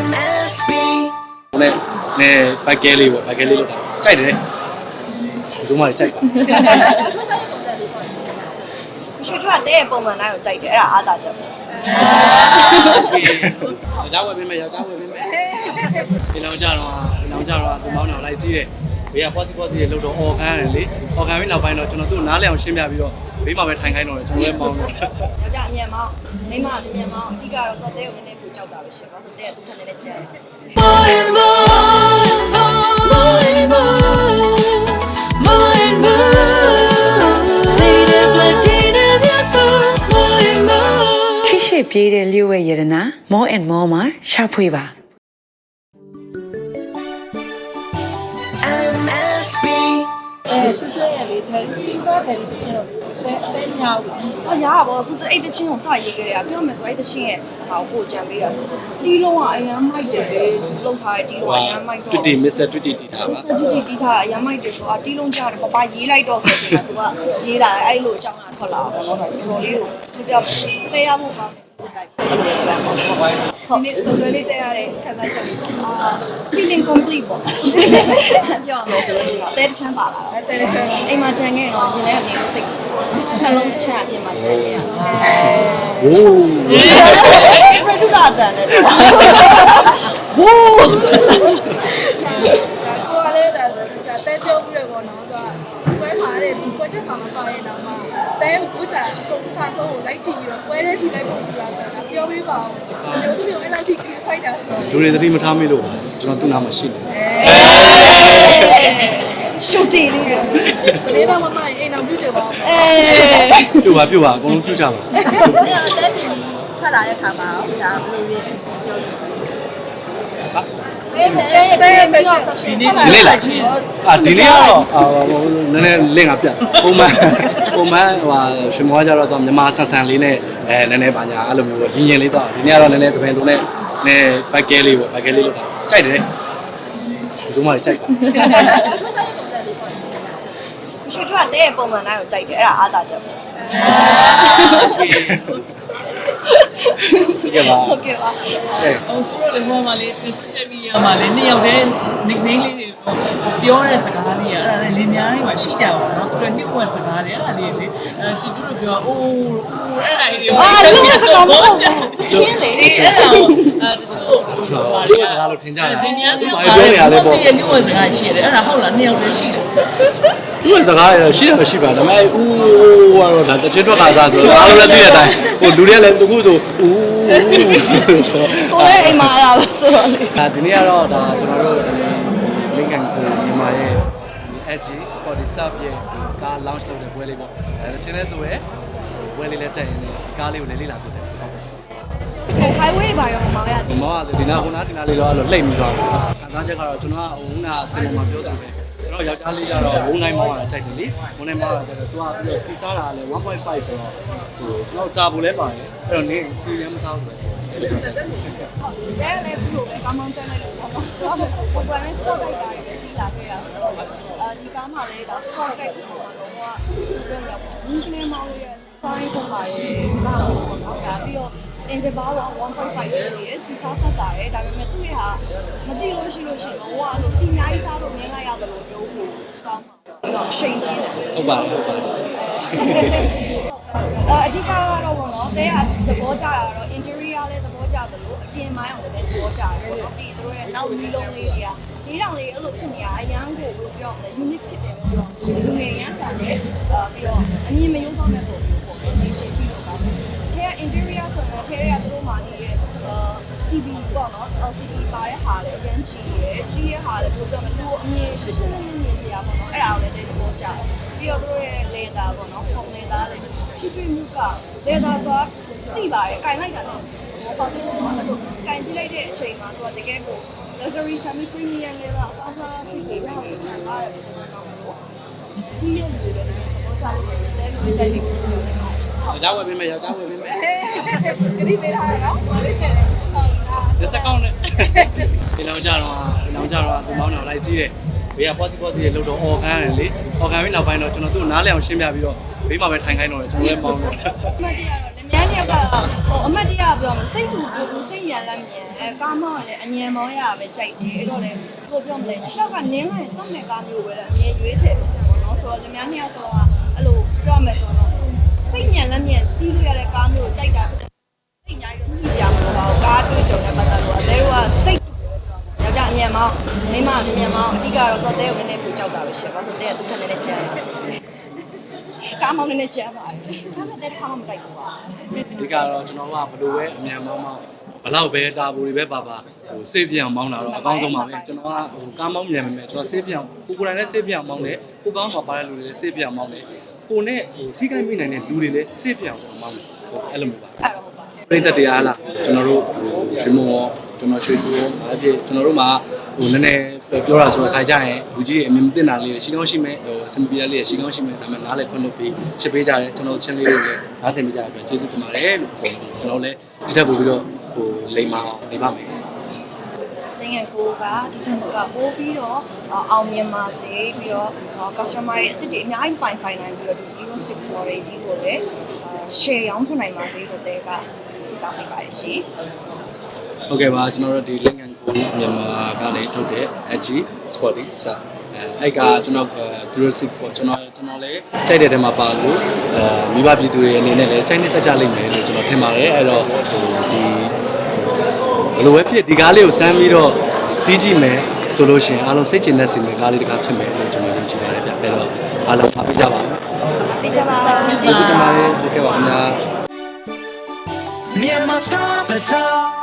MSB ဟိုနဲ့နဲဘိုက်ကဲလေးပေါ့ဘိုက်ကဲလေးလောက်တာကြိုက်တယ်ဇုံးမလေးကြိုက်ပါရွှေထွတ်တဲ့ပုံစံတိုင်းကိုကြိုက်တယ်အဲ့ဒါအားသာချက်ပဲယောက်ျားဝယ်ပေးမယ်ယောက်ျားဝယ်ပေးမယ်ဒီလောင်ကြတော့ဒီလောင်ကြတော့သူမောင်းတော့လိုက်စီးတယ်ဘေးက possible possible လို့တော့ organ တယ်လေ organ ပြီးနောက်ပိုင်းတော့ကျွန်တော်သူ့နားလည်အောင်ရှင်းပြပြီးတော့ ဘေးမှာပဲထိုင်ခိုင်းတော့တယ်ကျွန်တော်လည်းမောင်းတော့ယောက်ျားအမြန်မောင်းမိန်းမအမြန်မောင်းအဓိကတော့တော့တဲ့ကိုနည်းနည်းပူကြောက်တာပဲရှင်။ဘာလို့တဲ့ကသူ့ထက်နည်းနည်းကျန်တာဆို More and more More and more More and more Say the blood in your soul More and more ခိရှိပြေးတဲ့လျှို့ဝဲရတနာ more and more မှာရှာဖွေပါ MSB အဲရှင်းရှင်းရလေတယ်ရှင်းတော့တယ်ဒီချင်းတော့ တဲတဲမြောက်လာ။အော်ရပါဘောသူအဲ့တချင်းကိုစရေးကြတယ်။ပြောမယ်ဆိုအဲ့တချင်းရဲ့ဟောကိုကြံပေးတာသူတီးလုံးကအရန်မိုက်တယ်လေသူလှုပ်ထားတဲ့တီးလုံးကအရန်မိုက်တော့ Twitty Mr Twitty တီထားပါ Mr. Duty တီးထားတာအရန်မိုက်တယ်ဆိုအတီးလုံးကြတယ်ပပရေးလိုက်တော့ဆိုချင်တာသူကရေးလာတယ်အဲ့လိုအကြောင်းအထွက်လာတော့ဘောနော်တော်လေးကိုသူပြောတဲရဖို့ကောင်းတယ်အဲ့လိုပဲပြန်ပါဟုတ်ဒီနေ့စုံတွဲလေးတက်ရတဲ့ခံစားချက်လေးပေါ့အာ feeling complete ပေါ့ပြောရမယ်ဆိုလို့ရှိရင်အသေးတစ်ချမ်းပါလာအဲတဲတဲ့ချက်အိမ်မှာကြံခဲ့တော့ရင်ထဲကနေသိ နှလုံးတစ်ချက်အပြင်မှာကြံခဲ့ရဆိုဝိုးပြတူတာတန်တယ်တော့ဝိုးဆိုတော့ကိုကလည်းဒါဒါတဲပြုံးပြီးတော့ပေါ့နော်သူကပွဲမှာတဲ့ဒီပွဲတက်မှာမပါရဲ့တော့မှတဲဝတ်တာအကုန်စားဆုံးကိုလိုက်ကြည့်ပြီးတော့ပွဲတဲ့ထိလိုက်ပုံပြလာဆိုတာပြောပေးပါဦးမျိုးမျိုးအဲ့လောက်ထိကိစိုက်တာဆိုတော့လူတွေသတိမထားမိလို့ကျွန်တော်သူ့နားမှာရှိတယ်ရှုပ်တီလေးတော့ဒီနေ့တော့မမအိမ် အောင်ပြုတ်ကြပါဦးအဲပြုတ်ပါပြုတ်ပါအကုန်လုံးပြုတ်ကြပါအဲ့တော့တဲတင်ဖတ်လာတဲ့ခါမှာဒါဘယ်လိုလဲပြောပြအဲအဲအဲဖက်ရှင်ဒီနေ့ဒီနေ့လိုက်အာဒီနေ့ကတော့အာဟိုနည်းနည်းလင့်ကပြတ်ပုံမှန်ပုံမှန်ဟိုရွှေမောကကြတော့မြန်မာဆန်ဆန်လေးနဲ့အဲနည်းနည်းပါညာအဲ့လိုမျိုးပေါ့ရင်ရင်လေးတော့ဒီနေ့ကတော့နည်းနည်းသပင်လုံးနဲ့နည်းဘိုက်ကဲလေးပေါ့ဘိုက်ကဲလေးလောက်တာကြိုက်တယ်ဇုံးမလေးကြိုက်ပါ ရွှေထွက်တဲ့ပုံစံတိုင်းကိုကြိုက်တယ်အဲ့ဒါအားသာချက်ပဲ ဒီကပါဟုတ်ကဲ့ပါအဲဟိုသူတို့လည်းဟိုမှာလေ social media မှာလေနှစ်ယောက်တည်း nickname လေးတွေပြောတဲ့စကားလေးอ่ะအဲ့ဒါလေများတွေမှာရှိကြပါတော့သူတို့နှစ်ခွက်စကားတွေအဲ့ဒါလေးလေအဲသူတို့ပြောအိုးအဲ့ဒါလေးအာဒီလိုစကားမဟုတ်ဘူးတချင်းလေအဲ့ဒါအဲတချို့ဒီစကားလို့ထင်ကြတယ်လေများတွေဘာပြောနေရလဲပေါ့ဒီနှစ်ခွက်စကားရှိတယ်အဲ့ဒါဟုတ်လားနှစ်ယောက်တည်းရှိတယ်သူ့စကားရရှိတယ်မရှိပါဒါပေမဲ့ဦးကတော့ဒါတချင်းတွက်ကစားဆိုတော့အားလုံးလည်းသိတဲ့အတိုင်းဟိုလူတွေကလည်းတခုဆိုဦးဆိုတော့ကိုယ်လည်းအိမ်မှာလာပဲဆိုတော့လေဒါဒီနေ့ကတော့ဒါကျွန်တော်တို့ဒီ Lincoln ကိုမြန်မာရဲ့ဒီ Edge Sporty Surf ရဲ့ဒီကား launch လုပ်တဲ့ပွဲလေးပေါ့အဲတချင်းလဲဆိုရဲပွဲလေးလည်းတက်ရင်လည်းဒီကားလေးကိုလည်းလေ့လာပြတယ်ဟုတ် highway ဘာရောမောင်ရဒီမှာဒီနာခုနာဒီနာလေးတော့အဲ့လိုလှိမ့်ပြီးသွားတယ်ခံစားချက်ကတော့ကျွန်တော်ကဟိုနာစင်ပေါ်မှာပြောတာပဲ ကျွန်တော်ယောက်ျားလေးကြတော့ဝုန်းနိုင်မောင်းတာကြိုက်တယ်လေဝုန်းနိုင်မောင်းတာကြိုက်တယ်သူကပြီးတော့စီစားတာလည်း1.5ဆိုတော့ဟိုကျွန်တော်တာဘူလဲပါတယ်အဲ့တော့နေစီရမ်းမစားဘူးဆိုတော့အဲ့လိုကြိုက်တယ်တဲ့လည်းဘူးလို့ပဲကောင်းကောင်းကျန်လိုက်လို့ပေါ့နော်ပြောမယ်ဆို programming sport တိုက်တာပဲစီးလာခဲ့တာဆိုတော့အဲဒီကားမှာလည်းဒါ sport တိုက်ကိုပေါ့နော်ဘယ်လိုလဲဘူးကလေးမောင်လေးရဲ့ story ပုံပါရဲ့ဘာလို့ပေါ့နော်ဒါပြီးတော့ engine power 1.5ရဲ့ရှိရဲ့စီစားတတ်တာရဲ့ဒါပေမဲ့သူ့ရဲ့ဟာမသိလို့ရှိလို့ရှိရင်လုံးဝအဲ့လိုစီအများကြီးစားလို့မြင်လိုက်ရတယ်လို့ပြောဖို့ကောင်းပါတော့ရှိန်နေတယ်ဟုတ်ပါဟုတ်ပါအအဓိကကတော့ဘောနော်တဲကသဘောကျတာတော့ interior လည်းသဘောကျတယ်လို့အပြင်မိုင်းအောင်လည်းသဘောကျတယ်ပေါ့နော်ပြီးသူတို့ရဲ့နောက်ဒီလုံးလေးတွေကဒီတောင်လေးအဲ့လိုဖြစ်နေရအရန်ကိုဘယ်လိုပြောမလဲ unique ဖြစ်တယ်ပြောလူငယ်ရန်ဆန်တယ်အာပြီးတော့အမြင်မယုံတော့မဲ့ပုံမျိုးပေါ့ဒီရှင်းကြည့်လို့ကောင်းတယ်တဲက interior ဆိုတော့တဲရကသူတို့မှနေရဲ့အာ TV ပေါ့နော် LCD ပါတဲ့ဟာလည်းအရန်ကြည့်ရယ်ကြည့်ရဟာလည်းဘယ်လိုပြောမလဲသူအမြင်ရှင်းရှင်းလင်းလင်းမြင်စရာပေါ့နော်အဲ့ဒါကိုလည်းသဘောကျတယ်ပြီးတော့သူတို့ရဲ့ leather ပေါ့နော် foam leather လည်းချီထွေးမှုကလေသာဆိုတာသိပါတယ်။ကင်လိုက်တာလည်းဘာဖြစ်လို့လဲအဲ့လိုကင်ကြည့်လိုက်တဲ့အချိန်မှာသူကတကယ်ကို luxury semi premium leather အပေါင်းသားစိတ်ကြီးတော့ခံရတဲ့ပုံစံမျိုးကိုစီးရဲကြည့်တယ်ဘောစားလို့တဲလို့ကြိုက်လို့ပြောနေမှာရှင်။ ယောက်ျားဝယ်ပေးမယ်ယောက်ျားဝယ်ပေးမယ်ဂရိပေးထားရနော်ဟုတ်တယ်ဟုတ်လားဒီစကောင်းနဲ့ဒီလောင်ကြတော့ဒီလောင်ကြတော့သူမောင်းတော့လိုက်စီးတယ်ဘေးက possible possible လို့တော့ organ တယ်လေ organ ပြီးနောက်ပိုင်းတော့ကျွန်တော်သူ့နားလည်အောင်ရှင်းပြပြီးတော့ဘေးမှာပဲထိုင်ခိုင်းတော့တယ်ကျွန်တော်လည်းမောင်းတော့အမှတ်တရတော့လင်မြန်းနှစ်ယောက်ကဟိုအမတ်တရပြောမယ်စိတ်ကူကိုကူစိတ်မြန်လက်မြန်အဲကားမောင်းလည်းအញ្ញံမောင်းရပဲကြိုက်တယ်အဲ့တော့လေကိုပြောမလဲခြေထောက်ကနင်းလိုက်တော့မဲ့ကားမျိုးပဲအမြဲရွေးချယ်တယ်ပေါ့နော်ဆိုတော့လများနှစ်ယောက်ဆိုတော့အဲ့လိုပြောမယ်ဆိုတော့ စိတ်မြန်လက်မြန်စီးလို့ရတဲ့ကားမျိုးကိုကြိုက်တာစိတ်ညာကြီးတော့ညှိစရာမလိုပါဘူးကားတွေ့ကြုံတဲ့ပတ်သက်လို့အဲတို့ကစိတ်ယောက်ျားအမြန်မောင်းမိန်းမအမြန်မောင်းအဓိကတော့တော့တဲ့ကိုနည်းနည်းပူကြောက်တာပဲရှင်။ဘာလို့တဲ့ကသူ့ထက်နည်းနည်းကြမ်းရဆို။ကားမောင်းနည်းနည်းကြမ်းပါတယ်။ဒါပေမဲ့တဲ့ခါမှမတိုက်ဘူးပါ။ဒီကတော့ကျွန်တော်တို့ကဘလို့ပဲအမြန်မောင်းမောင်းဘလောက်ပဲတာဘူတွေပဲပါပါဟိုစေးပြအောင်မောင်းတာတော့အကောင်းဆုံးပါပဲကျွန်တော်ကဟိုကားမောင်းမြန်မယ်ကျွန်တော်စေးပြအောင်ကိုကိုယ်တိုင်လည်းစေးပြအောင်မောင်းတယ်ကိုကောင်းမှာပါတဲ့လူတွေလည်းစေးပြအောင်မောင်းတယ် ကိုနဲ့ဟိုထိခိုက်မိနိုင်တဲ့လူတွေလည်းစေးပြအောင်မောင်းတယ်ဟိုအဲ့လိုမျိုးပါအဲ့တော့ဟုတ်ပါပြိသက်တရားလားကျွန်တော်တို့ဟိုရွှေမောရောကျွန်တော်ရွှေချိုရောအဲ့ဒီကျွန်တော်တို့မှာဟိုနည်းနည်းပြောတာဆိုတော့ခါကြရင်လူကြီးတွေအမြင်မသိတာလေးရှိကောင်းရှိမဲ့ဟိုစင်ပီရလေးရှိကောင်းရှိမဲ့ဒါပေမဲ့နားလည်းခွင့်လို့ပြီးချစ်ပေးကြတယ်ကျွန်တော်ချင်းလေးတွေလည်းနားဆင်ပေးကြတယ်ပြန်ကျေးဇူးတင်ပါတယ်လို့ပြောပြီးကျွန်တော်လည်းဒီထက်ပိုပြီးတော့ဟိုလိမ္မာအောင်နေပါမယ် သင်ငယ်ကိုကဒီထက်မကပိုးပြီးတော့အောင်မြင်ပါစေပြီးတော့ customer ရဲ့အသစ်တွေအများကြီးပိုင်ဆိုင်နိုင်ပြီးတော့ဒီ06 model ကြီးကိုလည်း share ရောင်းထွန်နိုင်ပါစေလို့တဲ့ကစစ်တောင်းပေးပါတယ်ရှင်ဟုတ်ကဲ့ပါကျွန်တော်တို့ဒီလင်ကန်ကိုမြန်မာကလည်းထုတ်တဲ့ Edge Sporty စာအဲအဲ့ကကျွန်တော်06ပေါ့ကျွန်တော်ကျွန်တော်လည်းကြိုက်တဲ့တဲမှာပါလို့အဲမိဘပြည်သူတွေအနေနဲ့လည်းကြိုက်နေတတ်ကြလိမ့်မယ်လို့ကျွန်တော်ထင်ပါတယ်အဲ့တော့ဟိုဒီဘယ် လိုပဲဖြစ်ဒီကားလေးကိုစမ်းပြီးတော့စီးကြည့်မယ်ဆိုလို့ရှိရင်အားလုံးစိတ်ကျဉ်တဲ့စီမယ်ကားလေးတစ်ခါဖြစ်မယ်လို့ကျွန်တော်ယုံကြည်ပါတယ်ဗျအဲ့တော့အားလုံးအားပေးကြပါဦးပေးကြပါကျေးဇူးတင်ပါတယ်ဟုတ်ကဲ့ပါခင်ဗျာ Myanmar Star Bazaar